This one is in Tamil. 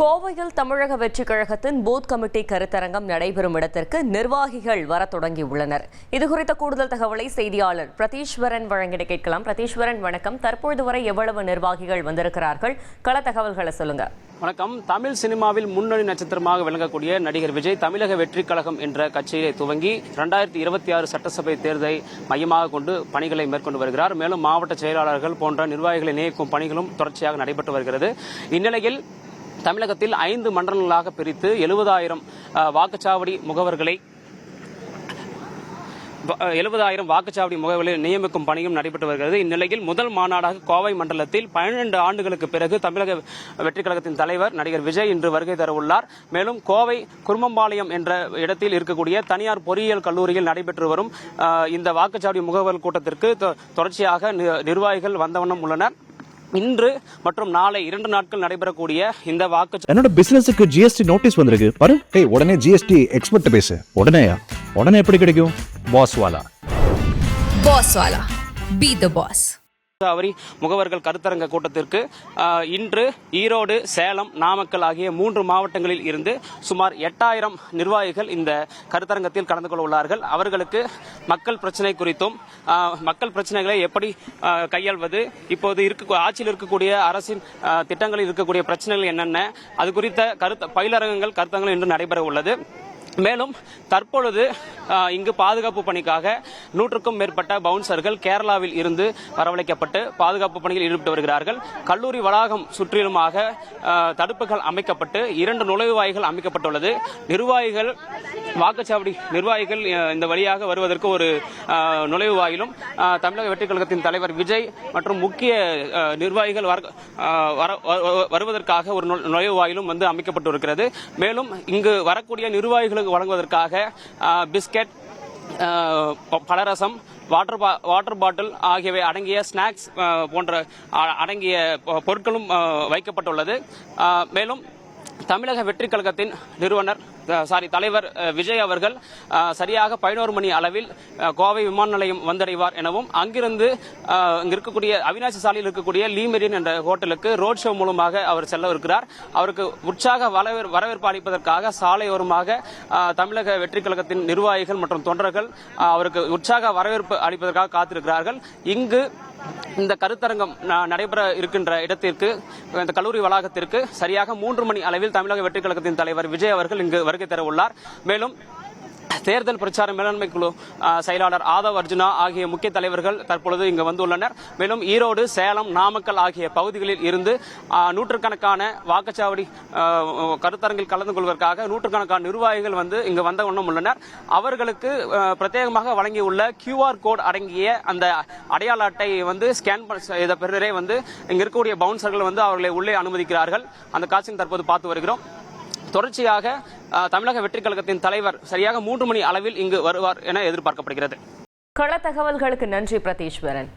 கோவையில் தமிழக வெற்றிக் கழகத்தின் பூத் கமிட்டி கருத்தரங்கம் நடைபெறும் இடத்திற்கு நிர்வாகிகள் வர தொடங்கியுள்ளனர். இது குறித்த கூடுதல் தகவலை செய்தியாளர் பிரதீஸ்வரன் வழங்கிட கேட்கலாம். பிரதீஸ்வரன் வணக்கம். தற்பொழுது வரை எவ்வளவு நிர்வாகிகள் வந்திருக்கிறார்கள்? கள தகவல்களை சொல்லுங்க. வணக்கம். தமிழ் சினிமாவில் முன்னணி நட்சத்திரமாக விளங்கக்கூடிய நடிகர் விஜய் தமிழக வெற்றி கழகம் என்ற கட்சியை துவங்கி இரண்டாயிரத்தி இருபத்தி ஆறு சட்டசபை தேர்தலை மையமாக கொண்டு பணிகளை மேற்கொண்டு வருகிறார். மேலும் மாவட்ட செயலாளர்கள் போன்ற நிர்வாகிகளை நியமிக்கும் பணிகளும் தொடர்ச்சியாக நடைபெற்று வருகிறது. இந்நிலையில் தமிழகத்தில் ஐந்து மண்டலங்களாக பிரித்து எழுபதாயிரம் வாக்குச்சாவடி முகவர்களை எழுபதாயிரம் வாக்குச்சாவடி முகவர்களை நியமிக்கும் பணியும் நடைபெற்று வருகிறது. இந்நிலையில் முதல் மாநாடாக கோவை மண்டலத்தில் பன்னிரண்டு ஆண்டுகளுக்கு பிறகு தமிழக வெற்றி கழகத்தின் தலைவர் நடிகர் விஜய் இன்று வருகை தர உள்ளார் மேலும் கோவை குருமம்பாளையம் என்ற இடத்தில் இருக்கக்கூடிய தனியார் பொறியியல் கல்லூரியில் நடைபெற்று வரும் இந்த வாக்குச்சாவடி முகவர் கூட்டத்திற்கு தொ- தொடர்ச்சியாக நி- நிர்வாகிகள் வந்தவண்ணம் உள்ளனர். இன்று மற்றும் நாளை இரண்டு நாட்கள் நடைபெறக்கூடிய இந்த வாக்கு என்னோட பிசினஸுக்கு ஜிஎஸ்டி நோட்டீஸ் வந்திருக்கு பாரு ஏய் உடனே ஜிஎஸ்டி எக்ஸ்பர்ட் பேசு உடனேயா உடனே எப்படி கிடைக்கும் Boss Wala Boss Wala. Be the boss. அவரி முகவர்கள் கருத்தரங்க கூட்டத்திற்கு இன்று ஈரோடு சேலம் நாமக்கல் ஆகிய மூன்று மாவட்டங்களில் இருந்து சுமார் எட்டாயிரம் நிர்வாகிகள் இந்த கருத்தரங்கத்தில் கலந்து கொள்ள உள்ளார்கள். அவர்களுக்கு மக்கள் பிரச்சனை குறித்தும் மக்கள் பிரச்சனைகளை எப்படி கையாள்வது இப்போது இருக்க ஆட்சியில் இருக்கக்கூடிய அரசின் திட்டங்களில் இருக்கக்கூடிய பிரச்சனைகள் என்னென்ன அது குறித்த கருத்து பயிலரங்கங்கள் கருத்தரங்கள் இன்று நடைபெற உள்ளது. மேலும் தற்பொழுது இங்கு பாதுகாப்பு பணிக்காக நூற்றுக்கும் மேற்பட்ட பவுன்சர்கள் கேரளாவில் இருந்து வரவழைக்கப்பட்டு பாதுகாப்பு பணியில் ஈடுபட்டு வருகிறார்கள். கல்லூரி வளாகம் சுற்றிலுமாக தடுப்புகள் அமைக்கப்பட்டு இரண்டு நுழைவாய்கள் அமைக்கப்பட்டுள்ளது. நிர்வாகிகள் வாக்குச்சாவடி நிர்வாகிகள் இந்த வழியாக வருவதற்கு ஒரு நுழைவு வாயிலும் தமிழக வெற்றிக் கழகத்தின் தலைவர் விஜய் மற்றும் முக்கிய நிர்வாகிகள் வர- வர- வருவதற்காக ஒரு நுழைவு வாயிலும் வந்து அமைக்கப்பட்டு இருக்கிறது மேலும் இங்கு வரக்கூடிய நிர்வாகிகளுக்கு வழங்குவதற்காக பிஸ்கட் பிஸ்கெட் ப- பலரசம் வாட்டர் பா வாட்டர் பாட்டில் ஆகியவை அடங்கிய ஸ்நாக்ஸ் போன்ற அ- அடங்கிய பொ- பொருட்களும் வைக்கப்பட்டுள்ளது. மேலும் தமிழக வெற்றி கழகத்தின் நிறுவனர் சாரி தலைவர் விஜய் அவர்கள் சரியாக பதினோரு மணி அளவில் கோவை விமான நிலையம் வந்தடைவார் எனவும் அங்கிருந்து இங்க இருக்கக்கூடிய அவினாசி சாலையில் இருக்கக்கூடிய லீமெரியன் என்ற ஹோட்டலுக்கு ரோட் ஷோ மூலமாக அவர் செல்ல இருக்கிறார். அவருக்கு உற்சாக வரவேற்பு அளிப்பதற்காக சாலையோரமாக தமிழக வெற்றி கழகத்தின் நிர்வாகிகள் மற்றும் தொண்டர்கள் அவருக்கு உற்சாக வரவேற்பு அளிப்பதற்காக காத்திருக்கிறார்கள். இங்கு இந்த கருத்தரங்கம் நடைபெற இருக்கின்ற இடத்திற்கு இந்த கல்லூரி வளாகத்திற்கு சரியாக மூன்று மணி அளவில் தமிழக வெற்றி கழகத்தின் தலைவர் விஜய் அவர்கள் இங்கு வருகை தர உள்ளார் மேலும் தேர்தல் பிரச்சார மேலாண்மை குழு செயலாளர் ஆதவ் அர்ஜுனா ஆகிய முக்கிய தலைவர்கள் தற்பொழுது இங்கு வந்துள்ளனர். மேலும் ஈரோடு சேலம் நாமக்கல் ஆகிய பகுதிகளில் இருந்து நூற்றுக்கணக்கான வாக்குச்சாவடி கருத்தரங்கில் கலந்து கொள்வதற்காக நூற்றுக்கணக்கான நிர்வாகிகள் வந்து இங்கு வந்த வண்ணம் உள்ளனர். அவர்களுக்கு பிரத்யேகமாக வழங்கியுள்ள கியூஆர் கோட் அடங்கிய அந்த அடையாள அட்டையை வந்து ஸ்கேன் செய்த பிறரே வந்து இங்கு இருக்கக்கூடிய பவுன்சர்கள் வந்து அவர்களை உள்ளே அனுமதிக்கிறார்கள். அந்த காட்சியை தற்போது பார்த்து வருகிறோம். தொடர்ச்சியாக தமிழக வெற்றி கழகத்தின் தலைவர் சரியாக மூன்று மணி அளவில் இங்கு வருவார் என எதிர்பார்க்கப்படுகிறது. கள தகவல்களுக்கு நன்றி பிரதீஸ்வரன்.